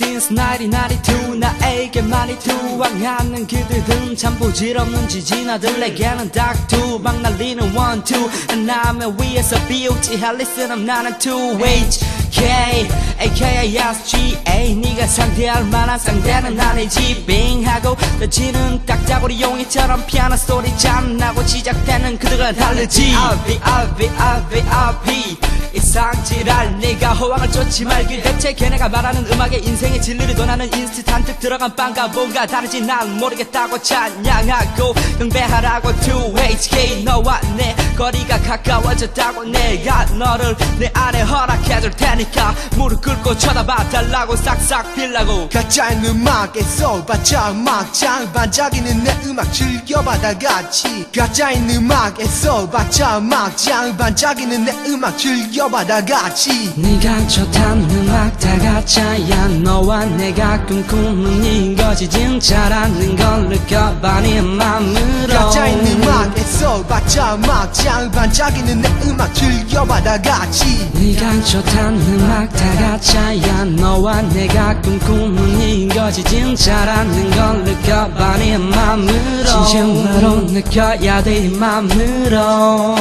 since 1992 나에게만이 투항하는 그들은 참 부질없는 지진아들에게는 닥투 막 날리는 two. 남의 위에서 비웃지 할 리스는 나는 two H K AKA SGA 네가 상대할 만한 상대는 아니지 빙하고 던지는 딱자구리 용이처럼 피아노 소리 잠나고 시작되는 그들과 다르지. RB RB RB 이상지랄 네가 호황을 쫓지 말길 대체 걔네가 말하는 음악의 인생의 진리를 논하는 인스턴트 들어간 빵과 뭔가 다르지 난 모르겠다고 찬양하고 응배하라고 2HK 너와 내 거리가 가까워졌다고 내가 너를 내 안에 허락해줄 테니까 무릎 꿇고 쳐다봐 달라고 싹싹 빌라고. 가짜인 음악에 써봤자 막장 반짝이는 내 음악 즐겨봐 다 같이. 가짜인 음악에 써봤자 막장 반짝이는 내 음악 즐겨봐 다 같이. 네가 좋다는 음악 다 가짜야. 너와 내가 꿈꾸는 이것이 진짜라는 걸 느껴봐. 네 맘으로. 가짜인 음악에 써봤자 막장 반짝이는 내 음악 즐겨봐 다 같이. 네가 좋다는 음악 다 가짜야. 너와 내가 꿈꾸는 이것이 진짜라는 걸 느껴봐 네 맘으로. 진심으로 느껴야 돼네 맘으로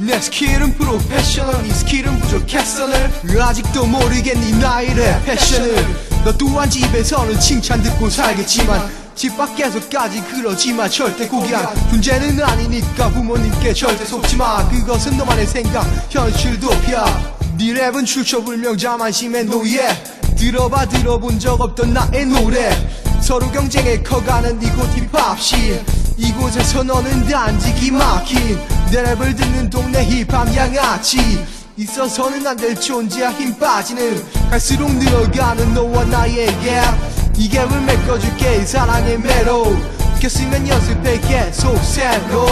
내 스킬은 프로페셔널 이 스킬은 부족했어 늘 아직도 모르겠니 나의 랩 패션을. 너 또한 집에서는 칭찬 듣고 살겠지만 집 밖에서까지 그러지마 절대 고귀한. 존재는 아니니까 부모님께 절대 속지마. 그것은 너만의 생각 현실도 펴네 랩은 출처불명 자만심의 노예. 들어봐 들어본 적 없던 나의 노래. 서로 경쟁에 커가는 이곳 힙합씬 이곳에서 너는 단지 기막힌 내 랩을 듣는 동네 힙합 양아치. 있어서는 안 될 존재야 힘 빠지는. 갈수록 늘어가는 너와 나의 갭 이 갭을 메꿔줄게 사랑의 매로. 켰으면 연습해 계속 새로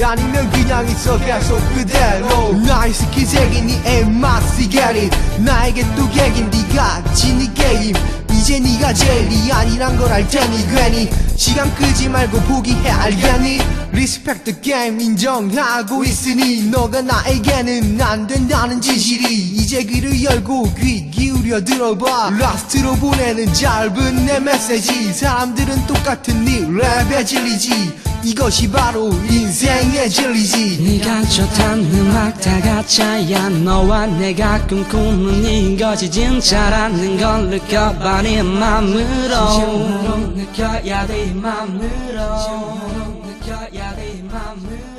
아니면 그냥 있어 계속 그대로. 스킬색이 네 엠마스 get it 나에게 또 객인 네가 지니 게임. 이제 네가 제일이 아니란 걸 알 테니 괜히 시간 끌지 말고 포기해 알겠니? The game 인정하고 있으니 너가 나에게는 안 된다는 진실이 이제 귀를 열고 귀 기울여 들어봐. 라스트로 보내는 짧은 내 메시지. 사람들은 똑같은 네 랩에 질리지 이것이 바로 인생의 진리지. 네가 좋다는 음악 다 가짜야. 너와 내가 꿈꾸는 이것이 진짜라는 걸 느껴봐 네 맘으로. 진심으로. 느껴야 돼네 맘으로. 느껴야 돼네 맘으로